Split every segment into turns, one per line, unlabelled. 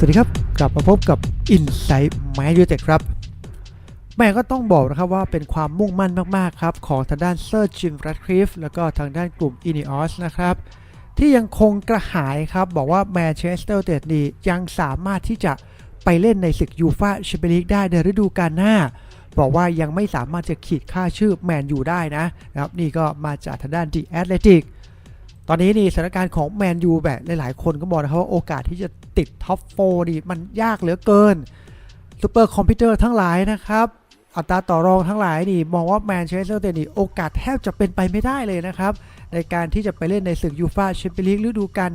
สวัสดีครับกลับมาพบกับ Insight m y u t e c ครับ แม่ก็ต้องบอกนะครับว่าเป็นความมุ่งมั่นมากๆครับ ของทางด้านเซอร์จิมรัตคลิฟแล้วก็ทางด้านกลุ่ม Ineos นะครับ ที่ยังคงกระหายครับ บอกว่าแมนเชสเตอร์เตดนียังสามารถที่จะไปเล่นในศึกยูฟาแชมเปี้ยนลีกได้ในฤดูกาลหน้า บอกว่ายังไม่สามารถจะขีดค่าชื่อแมนยูได้นะนะครับนี่ก็มาจากทางด้านดีแอตเลติก ตอนนี้นี่สถานการณ์ของแมนยูแบบหลาย ๆ คนก็บอกนะครับว่าโอกาสที่จะติดท็อปโฟนี่มันยากเหลือเกินซูเปอร์คอมพิวเตอร์ทั้งหลายนะครับ อัตราต่อรองทั้งหลายนี่มองว่าแมนเชสเตอร์เตนี่โอกาสแทบจะเป็นไปไม่ได้เลยนะครับ ในการที่จะไปเล่นในศึกยูฟาแชมเปี้ยนลีกฤดูกาล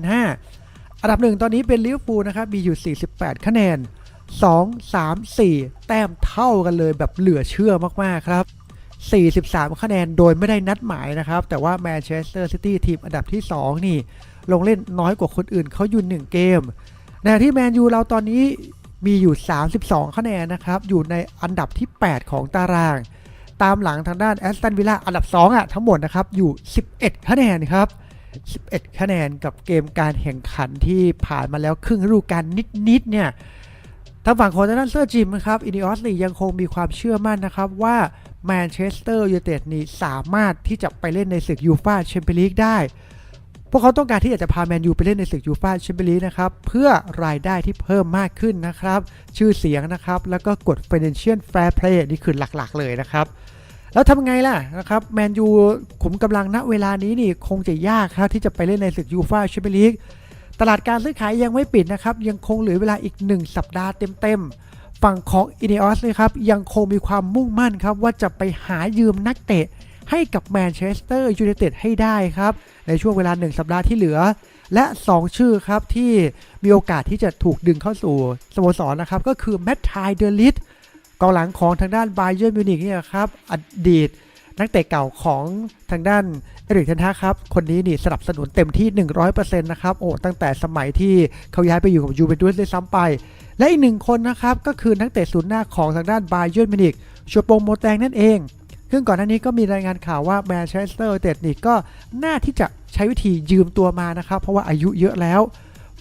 5อันดับหนึ่งตอนนี้เป็นลิเวอร์พูลนะครับมีอยู่ 48 คะแนน 2 3 4 แต้มเท่ากันเลยแบบเหลือเชื่อมาก ๆ ครับ 43 คะแนนโดยไม่ได้นัดหมายนะครับ แต่ว่าแมนเชสเตอร์ซิตี้ทีมอันดับที่ 2 นี่ ลงเล่นน้อยกว่าคนอื่นเขาอยู่ 1 เกมในที่แมนยูเราตอนนี้มีอยู่ 32 คะแนนนะครับ อยู่ในอันดับที่ 8 ของตาราง ตามหลังทางด้านแอสตันวิลล่าอันดับ 2 อะ ทั้งหมดนะครับ อยู่ 11 คะแนนครับ 11 คะแนนกับเกมการแข่งขันที่ผ่านมาแล้วครึ่งฤดูกาลนิดๆเนี่ยทางฝั่งของทางด้านเซอร์จิมนะครับอินิออสนี่ยังคงมีความเชื่อมั่นนะครับว่า แมนเชสเตอร์ยูไนเต็ดนี่สามารถที่จะไปเล่นในศึกยูฟาแชมเปี้ยนลีกได้ พวกเขาต้องการที่อยากจะพาแมนยูไปเล่นในศึกยูฟาแชมเปี้ยนลีกนะครับ เพื่อรายได้ที่เพิ่มมากขึ้นนะครับ ชื่อเสียงนะครับ แล้วก็กฎ Financial Fair Play นี่คือหลักๆ เลยนะครับ แล้วทำไงล่ะนะครับแมนยูขุมกำลังณเวลานี้นี่คงจะยากครับที่จะไปเล่นในศึกยูฟาแชมเปี้ยนลีกตลาดการซื้อขายยังไม่ปิดนะครับยังคงเหลือเวลาอีก 1 สัปดาห์เต็มๆ ฝั่งของอินเออสเลยครับ ยังคงมีความมุ่งมั่นครับว่าจะไปหายืมนักเตะให้กับแมนเชสเตอร์ยูไนเต็ดให้ได้ครับ ในช่วงเวลา 1 สัปดาห์ที่เหลือ และ 2 ชื่อครับที่มีโอกาสที่จะถูกดึงเข้าสู่สโมสรนะครับ ก็คือแมตไทเดลิสกองหลังของทางด้านไบเยอร์มิวนิกเนี่ยครับ อดีต นักเตะเก่าของทางด้านเอริกเทนฮากครับคนนี้นี่สนับสนุนเต็มที่ 100%นะครับโอ้ตั้งแต่สมัยที่เขาย้ายไปอยู่กับยูเวนตุสด้วยซ้ำไป และอีกหนึ่งคนนะครับก็คือนักเตะศูนย์หน้าของทางด้านบาเยิร์นมิวนิกชัวโปงโมแตงนั่นเองซึ่งก่อนหน้านี้ก็มีรายงานข่าวว่าแมนเชสเตอร์เตดนี่ก็น่าที่จะใช้วิธียืมตัวมานะครับ เพราะว่าอายุเยอะแล้ว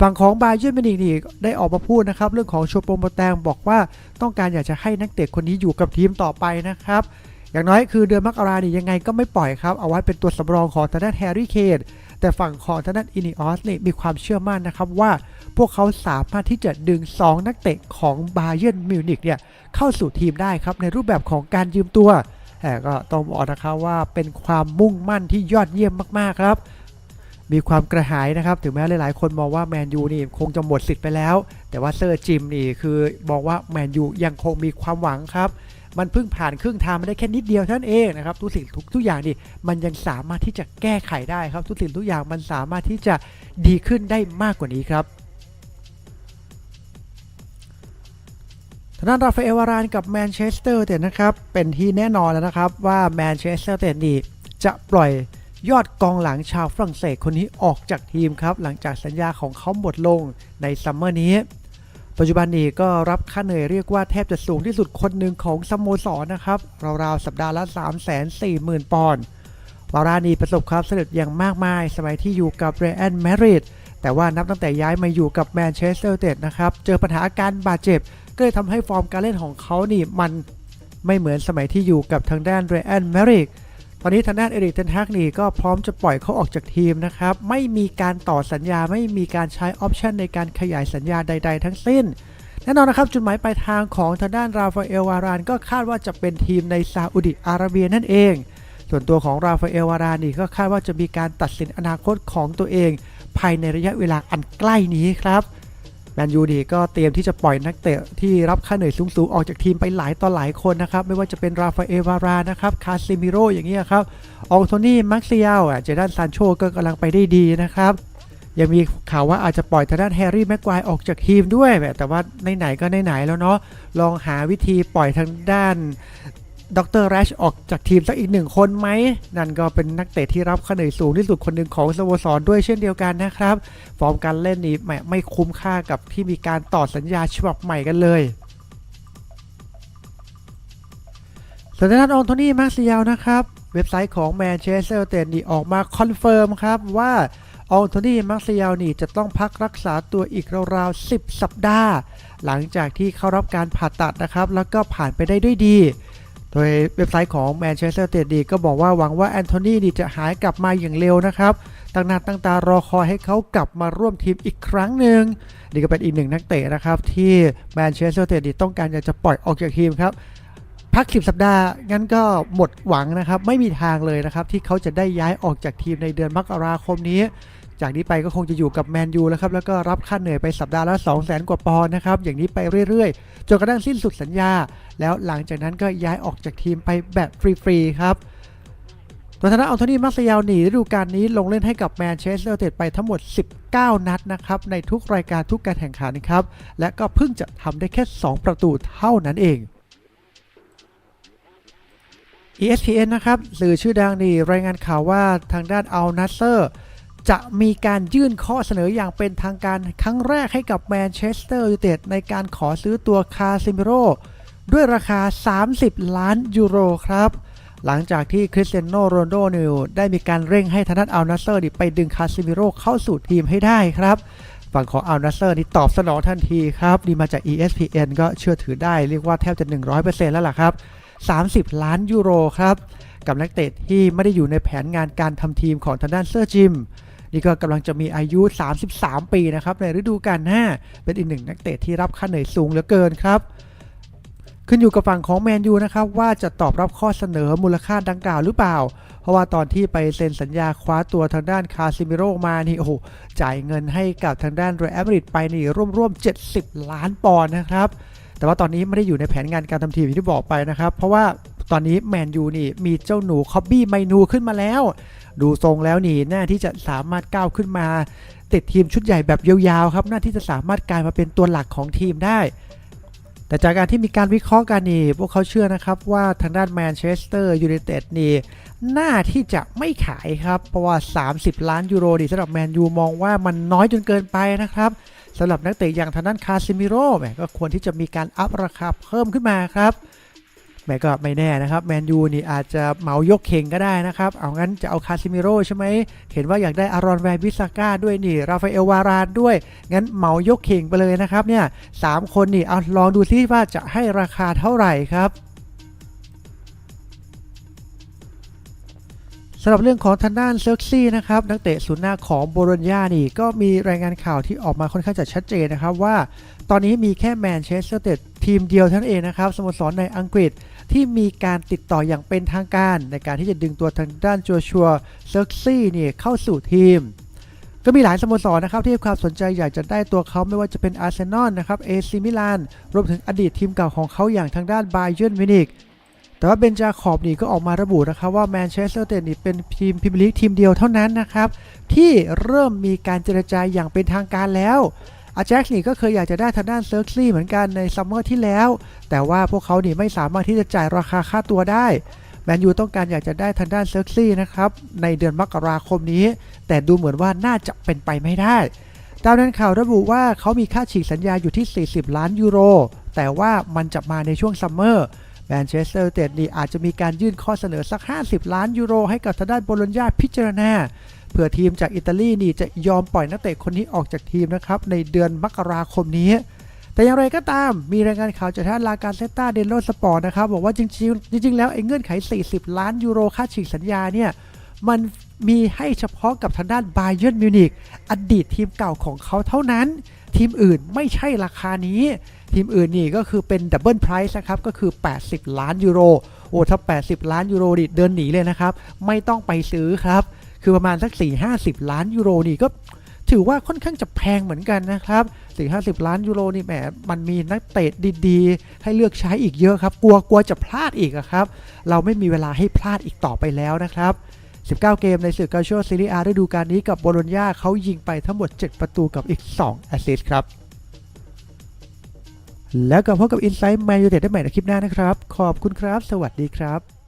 ฝั่งของบาเยิร์นมินิกนี่ได้ออกมาพูดนะครับ เรื่องของชัวโปงโมแตงบอกว่าต้องการอยากจะให้นักเตะคนนี้อยู่กับทีมต่อไปนะครับ อย่างน้อยคือเดือนมกราเนี่ยยังไงก็ไม่ปล่อยครับ เอาไว้เป็นตัวสำรองของทางด้านแฮร์รี่เคนแต่ฝั่งของทางด้านอินิออสเนี่ยมีความเชื่อมั่นนะครับว่าพวกเขาสามารถที่จะดึง 2 นักเตะของบาเยิร์นมิวนิกเนี่ยเข้าสู่ทีมได้ครับในรูปแบบของการยืมตัวแต่ก็ต้องบอกนะครับว่าเป็นความมุ่งมั่นที่ยอดเยี่ยมมากๆครับมีความกระหายนะครับ ถึงแม้หลาย ๆ คนมองว่าแมนยูนี่คงจะหมดสิทธิ์ไปแล้ว แต่ว่าเซอร์จิมนี่คือบอกว่าแมนยูยังคงมีความหวังครับ มันเพิ่งผ่านครึ่งทางมาได้แค่นิดเดียวเท่านั้นเองนะครับทุกสิ่งทุกทุกอย่างนี่มันยังสามารถที่จะแก้ไขได้ครับทุกสิ่งทุกอย่างมันสามารถที่จะดีขึ้นได้มากกว่านี้ครับทางด้านราฟาเอลวารานกับแมนเชสเตอร์เตนะครับเป็นที่แน่นอนแล้วนะครับว่าแมนเชสเตอร์เตนี่จะปล่อยยอดกองหลังชาวฝรั่งเศสคนนี้ออกจากทีมครับ หลังจากสัญญาของเขาหมดลงในซัมเมอร์นี้ ปัจจุบันนี้ก็รับค่าเหนื่อยเรียกว่าแทบจะสูงที่สุดคนหนึ่งของสโมสรนะครับ ราวๆสัปดาห์ละ 3 4 0 0 0 0 ปอนด์วารานีประสบความสำเร็จอย่างมากมาย สมัยที่อยู่กับเรอันแมริดแต่ว่านับตั้งแต่ย้ายมาอยู่กับแมนเชสเตอร์เตดนะครับ เจอปัญหาอาการบาดเจ็บ ก็เลยทำให้ฟอร์มการเล่นของเขานี่มันไม่เหมือนสมัยที่อยู่กับทางด้านเรอันแมริด ตอนนี้ทางด้านเอริกเทนฮากนี่ก็พร้อมจะปล่อยเขาออกจากทีมนะครับ ไม่มีการต่อสัญญาไม่มีการใช้ออปชันในการขยายสัญญาใด ๆ ทั้งสิ้น แน่นอนนะครับ จุดหมายปลายทางของทางด้านราฟาเอลวารานก็คาดว่าจะเป็นทีมในซาอุดิอาระเบียนั่นเอง ส่วนตัวของราฟาเอลวารานนี่ก็คาดว่าจะมีการตัดสินอนาคตของตัวเอง ภายในระยะเวลาอันใกล้นี้ครับ แมนยูดีก็เตรียมที่จะปล่อยนักเตะที่รับค่าเหนื่อยสูงๆ ออกจากทีมไปหลายต่อหลายคนนะครับ ไม่ว่าจะเป็นราฟาเอลวารานะครับคาซิมิโรอย่างเงี้ยครับอองโทนี่มักซิเอลอะเจด้านซานโชก็กำลังไปได้ดีนะครับยังมีข่าวว่าอาจจะปล่อยทางด้านแฮร์รี่แม็กควายออกจากทีมด้วยแต่ว่าในไหนก็ในไหนแล้วเนาะลองหาวิธีปล่อยทางด้าน ดรแรชออกจากทีมสักอีกหนึ่งคนไหม นั่นก็เป็นนักเตะที่รับค่าเหนื่อยสูงที่สุดคนหนึ่งของสโมสรด้วยเช่นเดียวกันนะครับ ฟอร์มการเล่นนี้แหมไม่คุ้มค่ากับที่มีการต่อสัญญาฉบับใหม่กันเลยส่วนทางด้านอองโทนี่มาร์ซิยาลนะครับ เว็บไซต์ของแมนเชสเตอร์เตนนี่ออกมาคอนเฟิร์มครับว่าอองโทนี่มาร์เซียลนี่จะต้องพักรักษาตัวอีกราวๆ 10 สัปดาห์ หลังจากที่เข้ารับการผ่าตัดนะครับ แล้วก็ผ่านไปได้ด้วยดี โดยเว็บไซต์ของแมนเชสเตอร์ t ตดีก็บอกว่าหวังว่าแอนโทนีนี่จะหายกลับมาอย่างเร็วนะครับตั้งหน้าตั้งตารอคอยให้เขากลับมาร่วมทีมอีกครั้งหนึ่งนี่ก็เป็นอีกหนึ่งนักเตะนะครับ ที่แมนเชสเตอร์ t ตดีต้องการอยากจะปล่อยออกจากทีมครับพัก 10 สัปดาห์ งั้นก็หมดหวังนะครับ ไม่มีทางเลยนะครับ ที่เขาจะได้ย้ายออกจากทีมในเดือนมกราคมนี้ จากนี้ไปก็คงจะอยู่กับแมนยูแล้วครับแล้วก็รับค่าเหนื่อยไปสัปดาห์ละ 2 0 0 0 0 0กว่าปอนด์นะครับอย่างนี้ไปเรื่อยๆ จนกระทั่งสิ้นสุดสัญญา แล้วหลังจากนั้นก็ย้ายออกจากทีมไปแบบฟรีๆครับตัวทางด้าอัลโทนีมาร์เซียลหนีฤดูกาลนี้ลงเล่นให้กับแมนเชสเตอร์ยูไนเต็ดไปทั้งหมด 19 นัดนะครับในทุกรายการทุกการแข่งขันครับและก็เพิ่งจะทำได้แค่ 2 ประตูเท่านั้นเอง ESPN นะครับสื่อชื่อดังนี่รายงานข่าวว่าทางด้านอัลนัสเซอร์ จะมีการยื่นข้อเสนออย่างเป็นทางการครั้งแรกให้กับแมนเชสเตอร์ยูไนเต็ดในการขอซื้อตัวคาซิมิโรด้วยราคา 30 ล้านยูโรครับ หลังจากที่คริสเตียโนโรนลโดนิวได้มีการเร่งให้ทางด้านอัลนัสเซอร์ไปดึงคาซิมิโรเข้าสู่ทีมให้ได้ครับ ฝั่งของอัลนัสเซอร์นี่ตอบสนองทันทีครับนี่มาจาก ESPN ก็เชื่อถือได้เรียกว่าแทบจะ 100%แล้วล่ะครับ 30 ล้านยูโรครับ กับนักเตะที่ไม่ได้อยู่ในแผนงานการทำทีมของทางด้านเซอร์จิม นี่ก็กำลังจะมีอายุ 33 ปีนะครับในฤดูกาลหน้า เป็นอีกหนึ่งนักเตะที่รับค่าเหนื่อยสูงเหลือเกินครับขึ้นอยู่กับฝั่งของแมนยูนะครับว่าจะตอบรับข้อเสนอมูลค่าดังกล่าวหรือเปล่า เพราะว่าตอนที่ไปเซ็นสัญญาคว้าตัวทางด้านคาซิมิโรมานี่โอ้โหจ่ายเงินให้กับทางด้านเรอัลมาดริดไปนี่ร่วมๆ70 ล้านปอนด์นะครับ แต่ว่าตอนนี้ไม่ได้อยู่ในแผนงานการทำทีมอย่างที่บอกไปนะครับ เพราะว่า ตอนนี้แมนยูนี่มีเจ้าหนูคอบบี้ไมนูขึ้นมาแล้ว ดูทรงแล้วนี่น่าที่จะสามารถก้าวขึ้นมา ติดทีมชุดใหญ่แบบยาวๆครับน่าที่จะสามารถกลายมาเป็นตัวหลักของทีมได้ แต่จากการที่มีการวิเคราะห์กันนี่พวกเขาเชื่อนะครับว่าทางด้านแมนเชสเตอร์ยูไนเต็ดนี่น่าที่จะไม่ขายครับ เพราะว่า 30 ล้านยูโรนี่สำหรับแมนยูมองว่ามันน้อยจนเกินไปนะครับสำหรับนักเตะอย่างทางด้านคาซิมิโร่ก็ควรที่จะมีการอัพราคาเพิ่มขึ้นมาครับ แหมก็ไม่แน่นะครับแมนยูนี่อาจจะเหมายกเข่งก็ได้นะครับ เอางั้นจะเอาคาซิมิโร่ใช่ไหม เห็นว่าอยากได้อารอนแวนบิสาก้าด้วยนี่ ราฟาเอลวารานด้วย งั้นเหมายกเข่งไปเลยนะครับเนี่ยสามคนนี่เอาลองดูซิว่าจะให้ราคาเท่าไหร่ครับสำหรับเรื่องของทางด้านเซลซี่นะครับนักเตะศูนย์หน้าของโบโลญญานี่ก็มีรายงานข่าวที่ออกมาค่อนข้างจะชัดเจนนะครับว่า ตอนนี้มีแค่แมนเชสเตอร์เต็ดทีมเดียวเท่านั้นเองนะครับสโมสรในอังกฤษ ที่มีการติดต่ออย่างเป็นทางการในการที่จะดึงตัวทางด้านโจชัวเซลซี่นี่เข้าสู่ทีม ก็มีหลายสโมสรนะครับที่ให้ความสนใจอยากจะได้ตัวเขาไม่ว่าจะเป็นอาร์เซนอลนะครับเอซิมิลานรวมถึงอดีตทีมเก่าของเขาอย่างทางด้านไบเยนมินิกแต่ว่าเบนจาขอบนี่ก็ออกมาระบุนะครับว่าแมนเชสเตอร์เตนี่เป็นทีมพรีเมียร์ลีกทีมเดียวเท่านั้นนะครับที่เริ่มมีการเจรจาอย่างเป็นทางการแล้ว อาแจ็คนี่ก็เคยอยากจะได้ทางด้านเซิร์ซี่เหมือนกันในซัมเมอร์ที่แล้ว แต่ว่าพวกเขานี่ไม่สามารถที่จะจ่ายราคาค่าตัวได้แมนยูต้องการอยากจะได้ทางด้านเซิร์ซี่นะครับ ในเดือนมกราคมนี้ แต่ดูเหมือนว่าน่าจะเป็นไปไม่ได้ตามนั้นข่าวระบุว่าเขามีค่าฉีกสัญญาอยู่ที่ 40 ล้านยูโร แต่ว่ามันจะมาในช่วงซัมเมอร์แมนเชสเตอร์เต็ดนี่อาจจะมีการยื่นข้อเสนอสัก 50 ล้านยูโรให้กับทางด้านโบโลญญาพิจารณา เพื่อทีมจากอิตาลีนี่จะยอมปล่อยนักเตะคนนี้ออกจากทีมนะครับในเดือนมกราคมนี้ แต่อย่างไรก็ตามมีรายงานข่าวจากทางลาการเซตตาเดนโลสปอร์ตนะครับบอกว่าจริงๆจริง ๆ แล้วไอ้เงื่อนไข 40 ล้านยูโรค่าฉีกสัญญาเนี่ยมันมีให้เฉพาะกับทางด้านบาเยิร์นมิวนิกอดีตทีมเก่าของเขาเท่านั้น ทีมอื่นไม่ใช่ราคานี้ ทีมอื่นนี่ก็คือเป็นดับเบิลไพรส์นะครับ ก็คือ 80 ล้านยูโร โอ้ถ้า 80 ล้านยูโรดิเดินหนีเลยนะครับ ไม่ต้องไปซื้อครับ คือประมาณสัก 4-50 ล้านยูโรนี่ก็ถือว่าค่อนข้างจะแพงเหมือนกันนะครับ4-50ล้านยูโรนี่แหมมันมีนักเตะดีๆ ให้เลือกใช้อีกเยอะครับ กลัวกลัวจะพลาดอีกครับ เราไม่มีเวลาให้พลาดอีกต่อไปแล้วนะครับ 19 เกมในศึกกาโชซีรีอาฤดูกาลนี้กับโบโลญญาเขายิงไปทั้งหมด 7 ประตูกับอีก 2 แอสซิสต์ครับ แล้วกลับพบกับ Insight Man United ได้ใหม่ในคลิปหน้านะครับ ขอบคุณครับ สวัสดีครับ